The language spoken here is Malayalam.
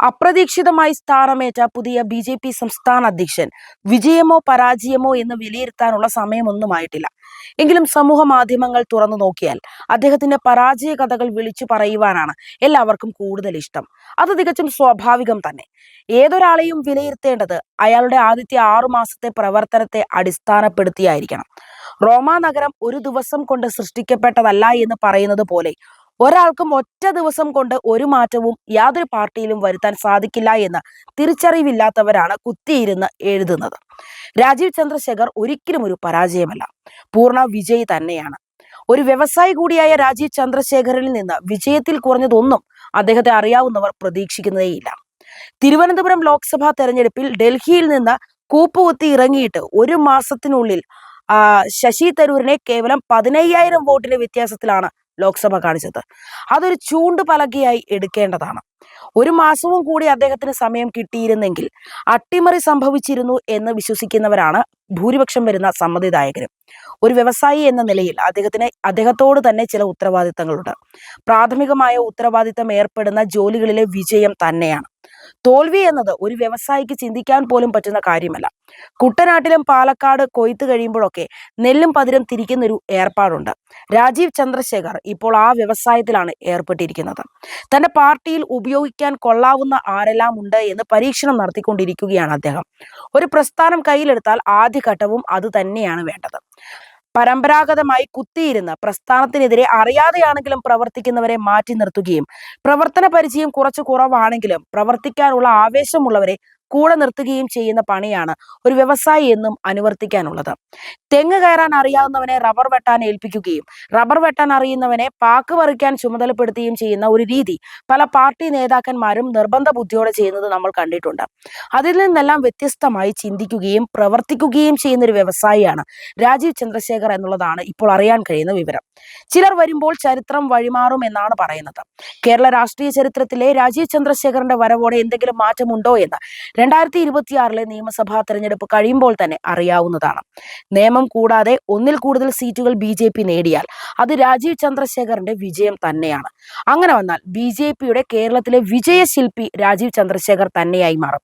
അപ്രതീക്ഷിതമായി സ്ഥാനമേറ്റ പുതിയ ബി ജെ പി സംസ്ഥാന അധ്യക്ഷൻ വിജയമോ പരാജയമോ എന്ന് വിലയിരുത്താനുള്ള സമയമൊന്നുമായിട്ടില്ല. എങ്കിലും സമൂഹ മാധ്യമങ്ങൾ തുറന്നു നോക്കിയാൽ അദ്ദേഹത്തിന്റെ പരാജയ കഥകൾ വിളിച്ചു പറയുവാനാണ് എല്ലാവർക്കും കൂടുതൽ ഇഷ്ടം. അത് തികച്ചും സ്വാഭാവികം തന്നെ. ഏതൊരാളെയും വിലയിരുത്തേണ്ടത് അയാളുടെ ആദ്യത്തെ ആറു മാസത്തെ പ്രവർത്തനത്തെ അടിസ്ഥാനപ്പെടുത്തിയായിരിക്കണം. റോമാ നഗരം ഒരു ദിവസം കൊണ്ട് സൃഷ്ടിക്കപ്പെട്ടതല്ല എന്ന് പറയുന്നത് പോലെ ഒരാൾക്കും ഒറ്റ ദിവസം കൊണ്ട് ഒരു മാറ്റവും യാതൊരു പാർട്ടിയിലും വരുത്താൻ സാധിക്കില്ല എന്ന് തിരിച്ചറിവില്ലാത്തവരാണ് കുത്തിയിരുന്ന് എഴുതുന്നത്. രാജീവ് ചന്ദ്രശേഖർ ഒരിക്കലും ഒരു പരാജയമല്ല. പൂർണ വിജയി തന്നെയാണ്. ഒരു വ്യവസായി കൂടിയായ രാജീവ് ചന്ദ്രശേഖറിൽ നിന്ന് വിജയത്തിൽ കുറഞ്ഞതൊന്നും അദ്ദേഹത്തെ അറിയാവുന്നവർ പ്രതീക്ഷിക്കുന്നതേയില്ല തിരുവനന്തപുരം ലോക്സഭാ തെരഞ്ഞെടുപ്പിൽ ഡൽഹിയിൽ നിന്ന് കൂപ്പുകുത്തി ഇറങ്ങിയിട്ട് ഒരു മാസത്തിനുള്ളിൽ ശശി തരൂരിനെ കേവലം പതിനയ്യായിരം വോട്ടിന്റെ വ്യത്യാസത്തിലാണ് ലോക്സഭ കാണിച്ചത്. അതൊരു ചൂണ്ടുപലകയായി എടുക്കേണ്ടതാണ്. ഒരു മാസവും കൂടി അദ്ദേഹത്തിന് സമയം കിട്ടിയിരുന്നെങ്കിൽ അട്ടിമറി സംഭവിച്ചിരുന്നു എന്ന് വിശ്വസിക്കുന്നവരാണ് ഭൂരിപക്ഷം വരുന്ന സമ്മതിദായകരും. ഒരു വ്യവസായി എന്ന നിലയിൽ അദ്ദേഹത്തിന് അദ്ദേഹത്തോട് തന്നെ ചില ഉത്തരവാദിത്തങ്ങളുണ്ട്. പ്രാഥമികമായ ഉത്തരവാദിത്തം ഏർപ്പെടുന്ന ജോലികളിലെ വിജയം തന്നെയാണ്. തോൽവി എന്നത് ഒരു വ്യവസായിക്ക് ചിന്തിക്കാൻ പോലും പറ്റുന്ന കാര്യമല്ല. കുട്ടനാട്ടിലും പാലക്കാട് കൊയ്ത്ത് കഴിയുമ്പോഴൊക്കെ നെല്ലും പതിരും തിരിക്കുന്ന ഒരു ഏർപ്പാടുണ്ട്. രാജീവ് ചന്ദ്രശേഖർ ഇപ്പോൾ ആ വ്യവസായത്തിലാണ് ഏർപ്പെട്ടിരിക്കുന്നത്. തന്റെ പാർട്ടിയിൽ ഉപയോഗിക്കാൻ കൊള്ളാവുന്ന ആരെല്ലാം ഉണ്ട് എന്ന് പരീക്ഷണം നടത്തിക്കൊണ്ടിരിക്കുകയാണ് അദ്ദേഹം. ഒരു പ്രസ്ഥാനം കയ്യിലെടുത്താൽ ആദ്യഘട്ടവും അത് തന്നെയാണ് വേണ്ടത്. പരമ്പരാഗതമായി കുത്തിയിരുന്ന പ്രസ്ഥാനത്തിനെതിരെ അറിയാതെയാണെങ്കിലും പ്രവർത്തിക്കുന്നവരെ മാറ്റി നിർത്തുകയും പ്രവർത്തന പരിചയം കുറച്ച് കുറവാണെങ്കിലും പ്രവർത്തിക്കാനുള്ള ആവേശമുള്ളവരെ കൂടെ നിർത്തുകയും ചെയ്യുന്ന പണിയാണ് ഒരു വ്യവസായി എന്നും അനുവർത്തിക്കാനുള്ളത്. തെങ്ങ് കയറാൻ അറിയാവുന്നവനെ റബ്ബർ വെട്ടാൻ ഏൽപ്പിക്കുകയും റബ്ബർ വെട്ടാൻ അറിയുന്നവനെ പാക്ക് പറിക്കാൻ ചുമതലപ്പെടുത്തുകയും ചെയ്യുന്ന ഒരു രീതി പല പാർട്ടി നേതാക്കന്മാരും നിർബന്ധ ബുദ്ധിയോടെ ചെയ്യുന്നത് നമ്മൾ കണ്ടിട്ടുണ്ട്. അതിൽ നിന്നെല്ലാം വ്യത്യസ്തമായി ചിന്തിക്കുകയും പ്രവർത്തിക്കുകയും ചെയ്യുന്ന ഒരു വ്യവസായിയാണ് രാജീവ് ചന്ദ്രശേഖർ എന്നുള്ളതാണ് ഇപ്പോൾ അറിയാൻ കഴിയുന്ന വിവരം. ചിലർ വരുമ്പോൾ ചരിത്രം വഴിമാറും എന്നാണ് പറയുന്നത്. കേരള രാഷ്ട്രീയ ചരിത്രത്തിലെ രാജീവ് ചന്ദ്രശേഖറിന്റെ വരവോടെ എന്തെങ്കിലും മാറ്റമുണ്ടോ എന്ന് രണ്ടായിരത്തി ഇരുപത്തിയാറിലെ നിയമസഭാ തെരഞ്ഞെടുപ്പ് കഴിയുമ്പോൾ തന്നെ അറിയാവുന്നതാണ്. നിയമം കൂടാതെ ഒന്നിൽ കൂടുതൽ സീറ്റുകൾ ബി ജെ പി നേടിയാൽ അത് രാജീവ് ചന്ദ്രശേഖറിന്റെ വിജയം തന്നെയാണ്. അങ്ങനെ വന്നാൽ ബി ജെ പിയുടെ കേരളത്തിലെ വിജയശില്പി രാജീവ് ചന്ദ്രശേഖർ തന്നെയായി മാറും.